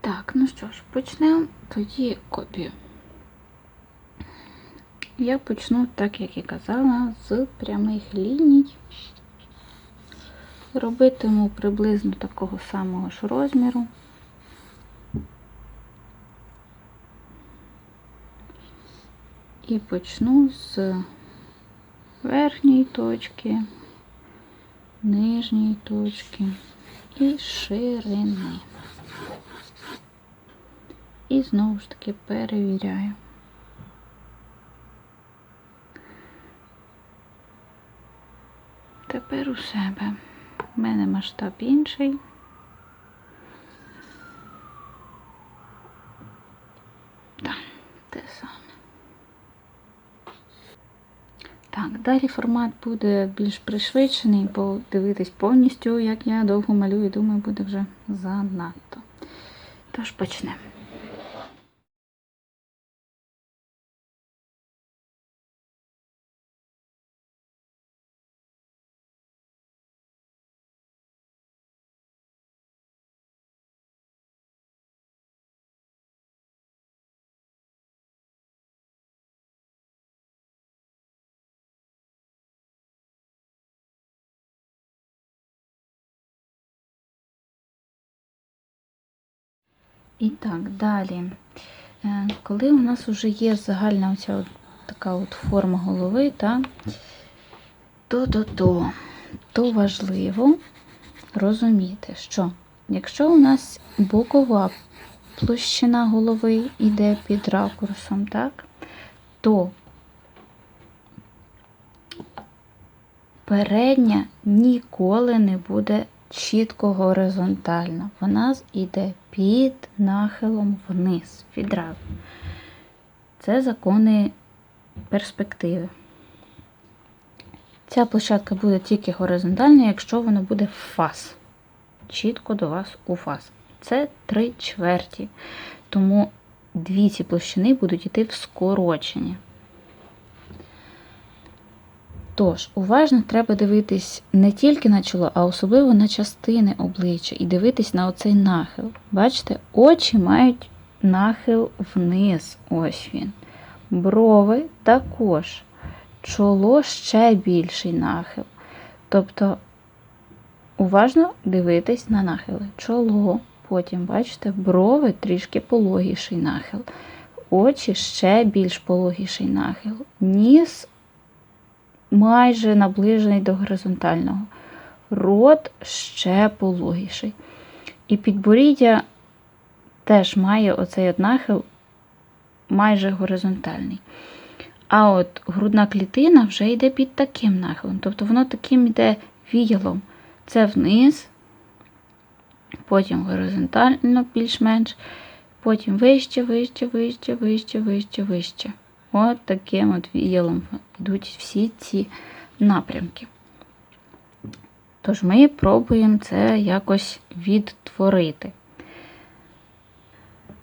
Так, ну що ж, почнемо тоді копію. Я почну, так як і казала, з прямих ліній. Робитиму приблизно такого самого ж розміру. І почну з верхньої точки, нижньої точки і ширини. І знову ж таки перевіряю. Тепер у себе. У мене масштаб інший. Так, те саме. Так, далі формат буде більш пришвидшений, бо дивитись повністю, як я довго малюю, думаю, буде вже занадто. Тож почнемо. І так, далі. Е, Коли у нас вже є загальна оця от така от форма голови, та, то, то, то, то важливо розуміти, що якщо у нас бокова площина голови йде під ракурсом, так, то передня ніколи не буде чітко горизонтальна. Вона йде під нахилом вниз, відразу. Це закони перспективи. Ця площадка буде тільки горизонтальна, якщо вона буде в фас. Чітко до вас у фас. Це три чверті. Тому дві ці площини будуть йти в скорочення. Тож, уважно треба дивитись не тільки на чоло, а особливо на частини обличчя і дивитись на оцей нахил. Бачите, очі мають нахил вниз. Ось він. Брови також. Чоло ще більший нахил. Тобто, уважно дивитись на нахили. Чоло, потім, бачите, брови трішки пологіший нахил. Очі ще більш пологіший нахил. Ніс майже наближений до горизонтального. Рот ще пологіший. І підборіддя теж має оцей нахил майже горизонтальний. А от грудна клітина вже йде під таким нахилом. Тобто воно таким йде віялом. Це вниз, потім горизонтально більш-менш, потім вище, вище, вище, вище, вище, вище. От таким от віялом йдуть всі ці напрямки. Тож ми пробуємо це якось відтворити.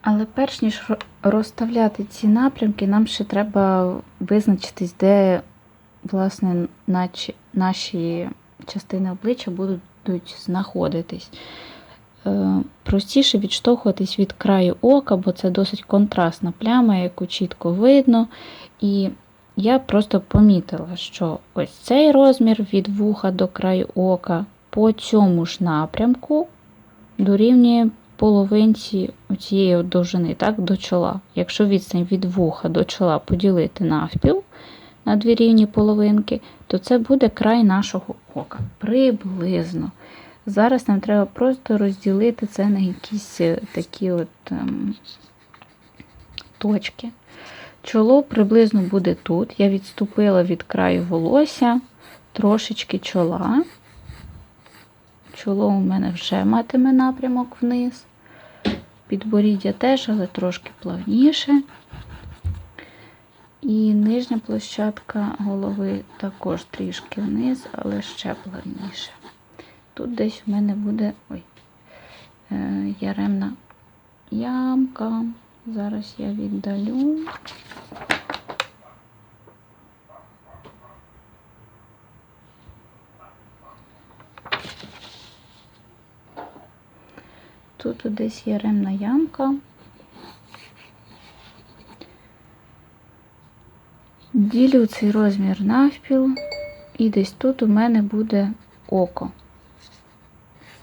Але перш ніж розставляти ці напрямки, нам ще треба визначитись, де, власне, наші частини обличчя будуть знаходитись. Простіше відштовхуватись від краю ока, бо це досить контрастна пляма, яку чітко видно. І я просто помітила, що ось цей розмір від вуха до краю ока по цьому ж напрямку дорівнює половинці цієї довжини, так, до чола. Якщо відстань від вуха до чола поділити навпіл на дві рівні половинки, то це буде край нашого ока. Приблизно. Зараз нам треба просто розділити це на якісь такі от ем, точки. Чоло приблизно буде тут. Я відступила від краю волосся, трошечки чола. Чоло у мене вже матиме напрямок вниз. Підборіддя теж, але трошки плавніше. І нижня площадка голови також трішки вниз, але ще плавніше. Тут десь у мене буде ой, е, яремна ямка. Зараз я віддалю. тут десь є ремна ямка. Ділю цей розмір навпіл, і десь тут у мене буде око.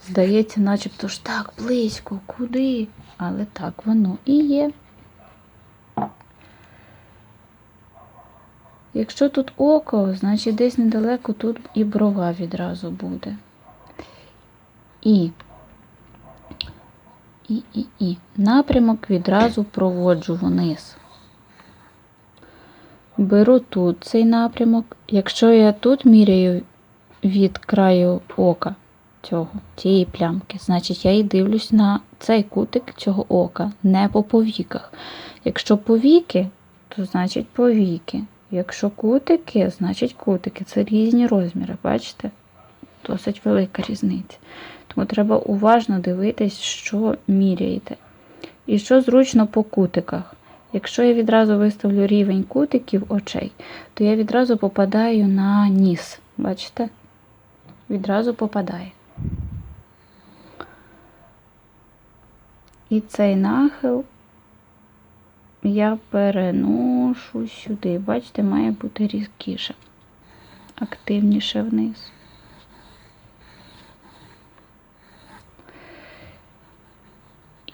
Здається, начебто ж так близько, куди? Але так воно і є. Якщо тут око, значить десь недалеко тут і брова відразу буде. І, і, і, і. Напрямок відразу проводжу вниз. Беру тут цей напрямок. Якщо я тут міряю від краю ока цього, цієї плямки, значить я і дивлюсь на цей кутик цього ока, не по повіках. Якщо повіки, то значить повіки. Якщо кутики, значить кутики. Це різні розміри, бачите? Досить велика різниця. Тому треба уважно дивитись, що міряєте. І що зручно по кутиках. Якщо я відразу виставлю рівень кутиків очей, то я відразу попадаю на ніс. Бачите? Відразу попадає. І цей нахил я переношу сюди. Бачите, має бути різкіше, активніше вниз.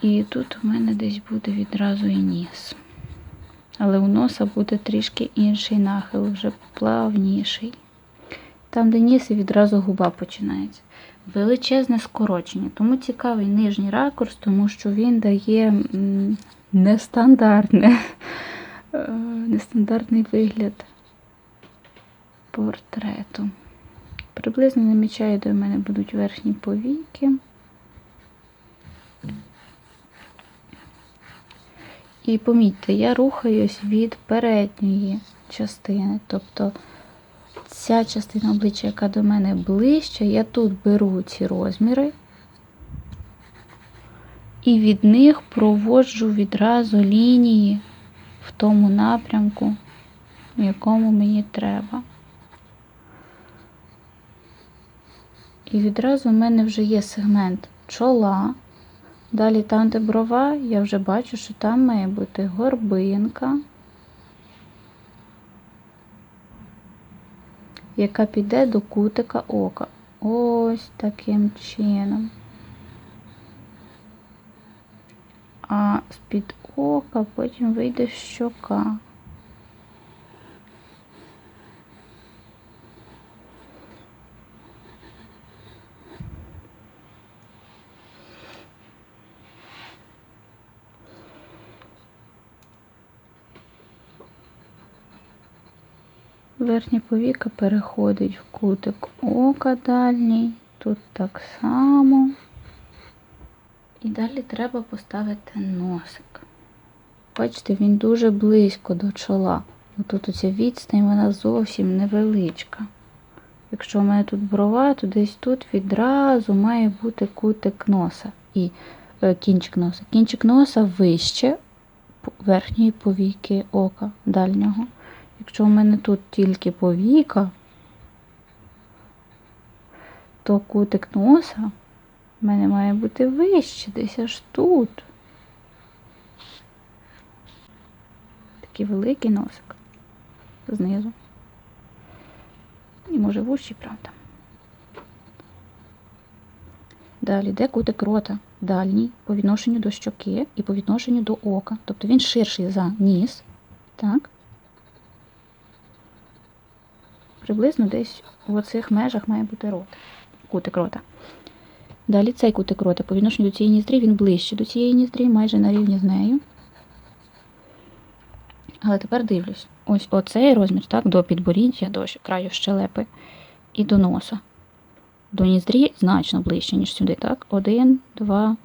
І тут у мене десь буде відразу і ніс. Але у носа буде трішки інший нахил, вже плавніший. Там, де ніс, і відразу губа починається. Величезне скорочення. Тому цікавий нижній ракурс, тому що він дає нестандартне, е, нестандартний вигляд портрету. Приблизно намічаю, де в мене будуть верхні повіки. І помітьте, я рухаюсь від передньої частини. Тобто ця частина обличчя, яка до мене ближче, я тут беру ці розміри і від них проводжу відразу лінії в тому напрямку, в якому мені треба. І відразу в мене вже є сегмент чола. Далі там, де брова, я вже бачу, що там має бути горбинка, яка піде до кутика ока. Ось таким чином. А з-під ока потім вийде щока. Верхня повіка переходить в кутик ока дальній, тут так само. І далі треба поставити носик. Бачите, він дуже близько до чола. Тут оця відстань вона зовсім невеличка. Якщо у мене тут брова, то десь тут відразу має бути кутик носа і е, кінчик носа. Кінчик носа вище верхньої повіки ока дальнього. Якщо в мене тут тільки повіка, то кутик носа в мене має бути вище, десь аж тут. Такий великий носик знизу. І може вущий, правда. Далі, де кутик рота? Дальній по відношенню до щоки і по відношенню до ока. Тобто він ширший за ніс. Так? Приблизно десь в оцих межах має бути рот, кутик рота. Далі цей кутик рота по відношенню до цієї ніздрі, він ближче до цієї ніздрі, майже на рівні з нею. Але тепер дивлюсь, ось оцей розмір, так, до підборіддя, до краю щелепи і до носа. До ніздрі значно ближче, ніж сюди, так? Один, два,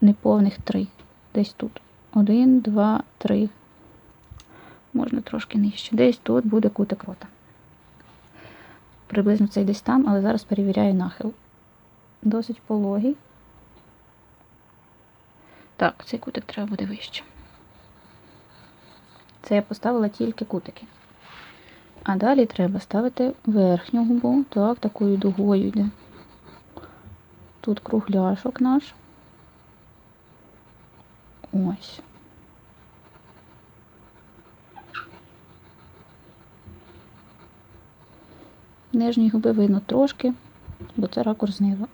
неповних три. Десь тут. Один, два, три. Можна трошки нижче. Десь тут буде кутик рота. Приблизно цей десь там, але зараз перевіряю нахил. Досить пологий. Так, цей кутик треба буде вище. Це я поставила тільки кутики. А далі треба ставити верхню губу, так, такою дугою йде. Тут кругляшок наш. Ось. Нижньої губи видно трошки, бо це ракурс знизу.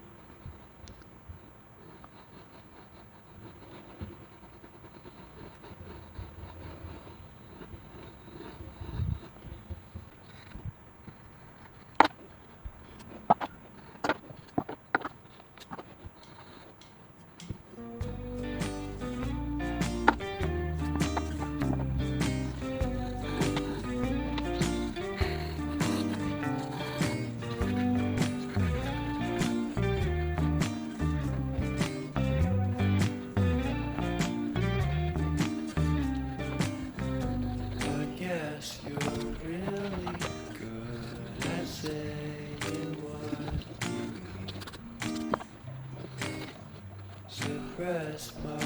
Suppress my